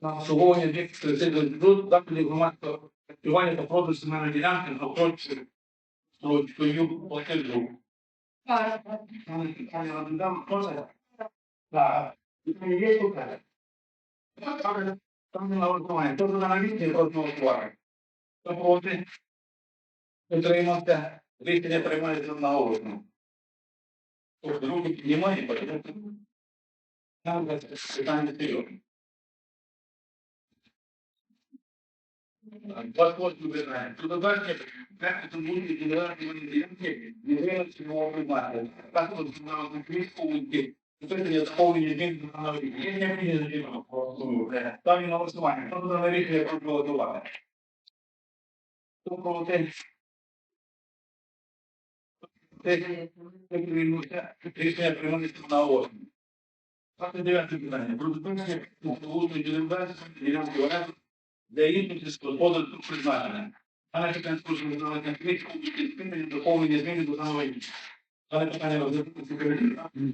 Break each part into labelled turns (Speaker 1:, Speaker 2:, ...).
Speaker 1: На обслуговування об'єктів реалізації житлу, закладів громадського харчування та продаж земельної ділянки на прочою строчкою платежу. Пане питання розглядав, може? Так. Питання є тут? Так. Там не на голосування. Хто за навіть проти голосування? Хто проти? Утримався. Рішення приймається на голосно. Тобто руки піднімає, потім. Нам питання серйозне. Восьмое вибирає. Тут додатки, як це буде ділянки вони ділянки, відповідно цільового приймати. Так от на англійську вийти. Питання сповнення змін. Є не прийняти зміну голосую. Ставлю на голосування. Хто за рішення про голосувати? Хто проти? Рішення приймається на голосу. 29 питання. Про зупинення благоустрою ділянки оренди для інших сільськогосподарських призначення. Дане питання на конфлікт публіки доповнення зміни до самої. Дане питання розглядається комітетом.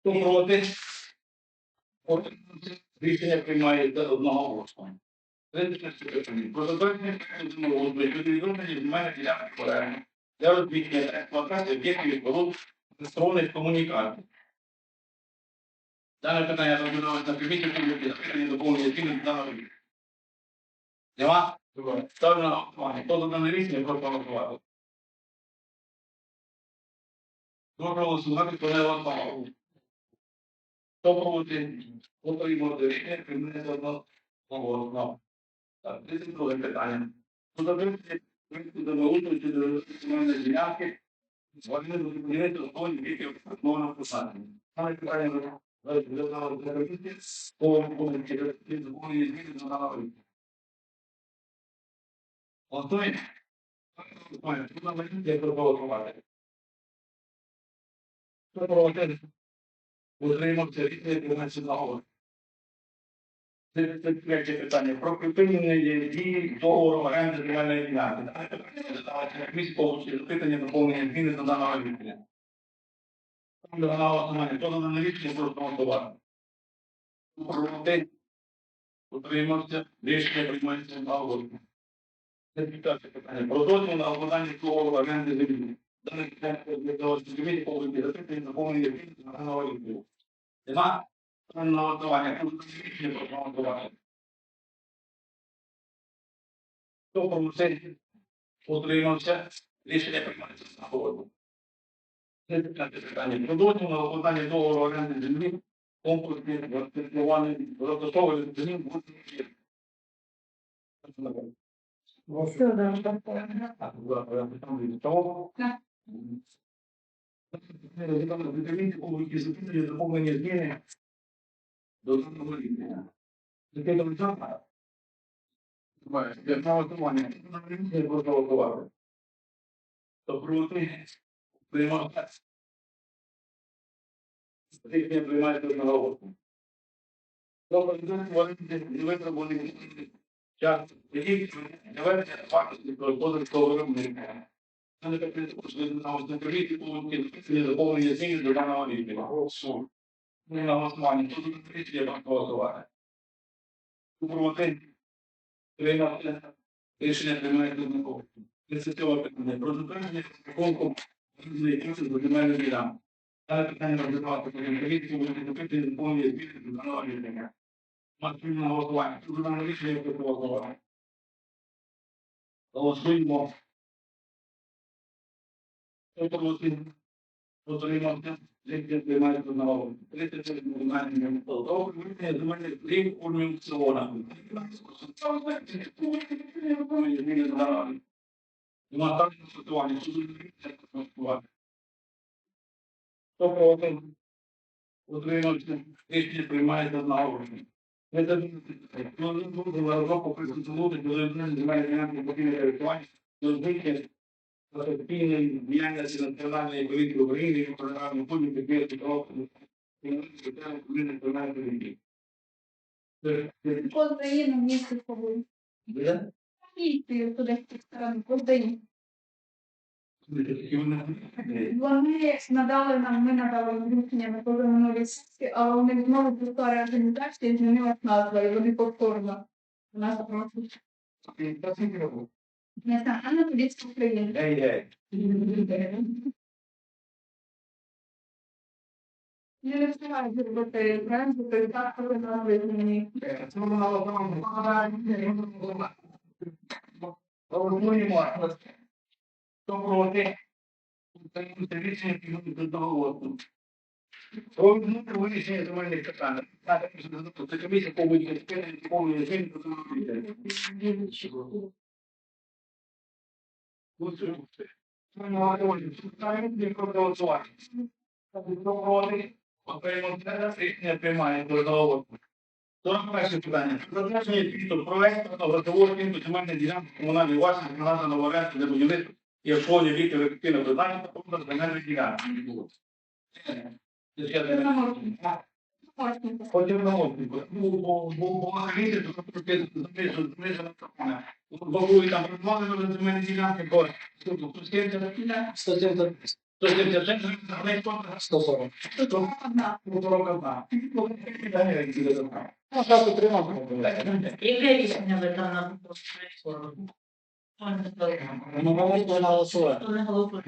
Speaker 1: Хто проти? Рішення приймається одного голосування. Про затвердження землеустрою щодо відновлення земельних для розміщення та експлуатації об'єктів і споруд електронних комунікацій. Дане питання розглядалось на комісії, є запитання доповнення зміни до даного рішення. Нема? Ставлю на голосування. Хто за дане рішення, прошу голосувати. Хто проголосувати, хто не голосував. dopo dopo i modelli quindi sono buono no questo è il dettaglio solamente questo da molto ci devo settimane di anche voglio dire che poi mi che non ho passato ma che fare non ho detto da capite o come che che voi il video non ha avuto Ottoi, poi, prima di tutto, devo provare. Devo provare. На голос. Це це третє питання. Про припинення дії договору оренди земельної ділянки. На комісії повністю запитання доповнення зміни до даного рішення. Там до даного основання. Хто за дане рішення прошу голосувати. Проти. Утримався. Рішення приймається на голосу. Це питання. Про на укладання договору оренди землі. Дане питання と、自分でこう見てる、ペンのこう見てる、仲間を見てる。で、まあ、この音はね、この音はね、と、この線、podremos rešiti
Speaker 2: problematično na
Speaker 1: hodu. Podobno hodanje do organe zemlji, kompletne
Speaker 2: vrtovanje,
Speaker 1: vrtovanje zemlji, vrtovanje zemlji, vrtovanje zemlji, рішення. Таке до завтра. Бачите, як на голосування. Я буду голосувати. То проти приймати. Рішення приймається одноголосно. Добре, вони витребувані час, який завершення факту господарського виробника. Це не підписує на ознакоміті повинні заповнення зміни до даного рішення. Голосу. Не проголосувати. Проти. Приймати. Рішення приймається однаково. 37 питання. Про затвердження різної до земельних ділянок. Дане питання по комісії буде допити повні звіти до даного рішення. Максимум на голосування. Тут дане рішення яке проголосували. Голосуємо. Проти? Утримався. Рішення приймається одного. 34 приймання. Добре, земельних дрів у Мілсіона. Нема так. Суду не рішення голосувати. Хто проти? Утримався. Рішення приймається одного. Не забудьте. Ну, не буде на розробку присутнути до земельної ділянки покинути території. До збиття професійної діяльності національної політики України і програми року України приймає політики.
Speaker 2: Поздаємо місце з собою.
Speaker 1: Де?
Speaker 2: Їдьте туди в сторону, поздаємо. Вони надали нам, ми надали рішення на позаминулій сесії, але вони знову повторює організації, змінилась назва, і вони повторно. Нас запрошують. Національна поліція України. Я не встигаю зробити бренди, то і так коли нам визнані.
Speaker 1: Голосуємо. Хто проти? Утримується рішення підготовити до договору. Проведення вирішення земельних питань. Це комісія по будь-якій повної рішення приймає до 41 питання. Затвердження звіту проекту та грошового земельної ділянки комунальної власності надано в оренду для будівництва і обслуговування віків ефективного призначення та продаж земельної ділянки. Потім на. Ну, бо літи, то трохи знизу знизу на такому. Бабуї там придбали вже земельні ділянки, бо тут 170, 170, 170, 140.
Speaker 2: Одна.
Speaker 1: Ну, дорога одна.
Speaker 3: Яке рішення ви там на
Speaker 1: ми не голосувати.
Speaker 3: Хто не голосує?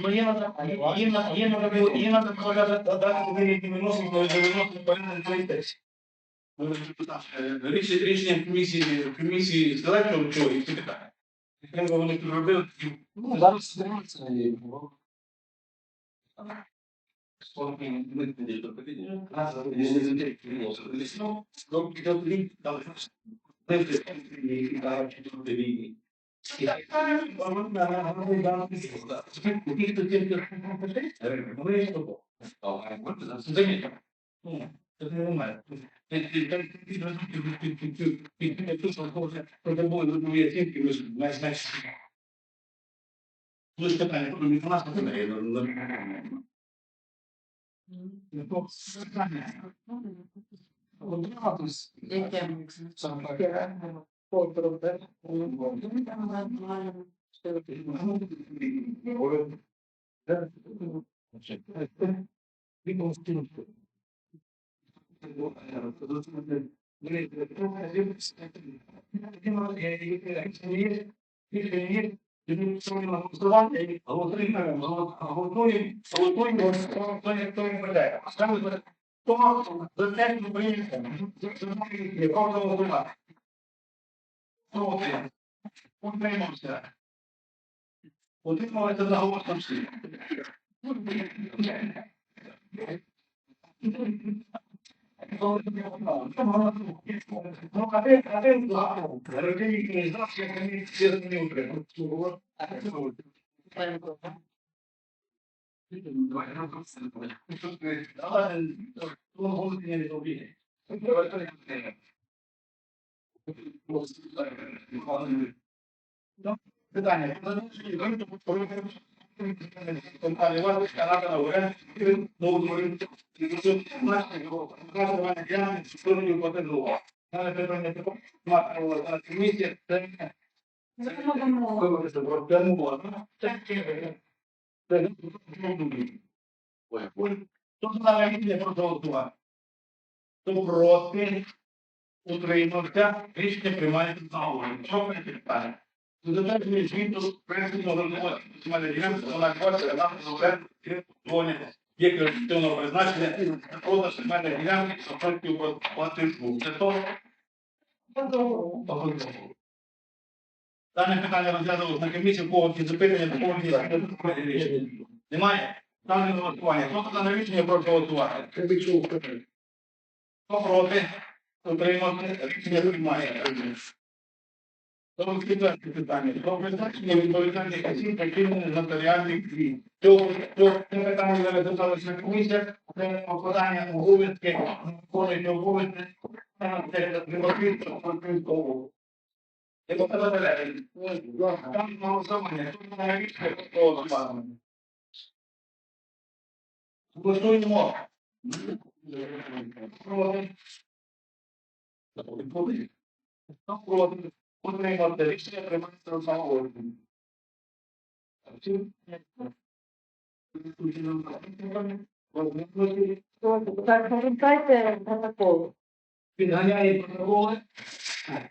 Speaker 1: Ну, їм надо- їм надо- їм було дати- довірні відносини, коли довідомо порядок е, рішення- комісії, комісії селектор чого і всі питання. Яким вони тут робили, ну, зараз стримується і Дуже питання, про нас не Утримався. Утрималися Oturamazsınız. Gelen ortamda onun olduğunu ben bir kostüm bir знав, як вони всі не утримали. Давай, ну, просто, давай, ну, голос не відобіє. Давай, то не потрібно. Питання. Компанія «Вазовська» надана в оренду новому ринку. Вказування діяльності стороні потенцію. Дане питання Також на рішення проголосувати? Хто проти? Утримався. Рішення приймається за голову. Що ви питання? Затвердження звіту принципу розмови земельної ділянки, вона квартира, нам зобов'язані дзвонять. Є колективного призначення і продаж земельної ділянки, сопротив платежу. Це то Дане питання розглядалось на комісії, в кого ті запитання, до кого рішення. Немає? На голосування. Хто за дане рішення прошу голосувати? Хто проти? Утримався. Рішення приймає. Тому четверте питання. Про призначення осіб причинених нотаріальних дій. Цього питання зараз розглядалось на комісіях. Це покладання обов'язки, виконуючи обов'язки. Це на річка голосування. Голосуємо. Проти. Проти? Unnego teoretycznie prymactwo całości.
Speaker 3: Так, повертайте протоколи.
Speaker 1: Підганяє протоколи. Так,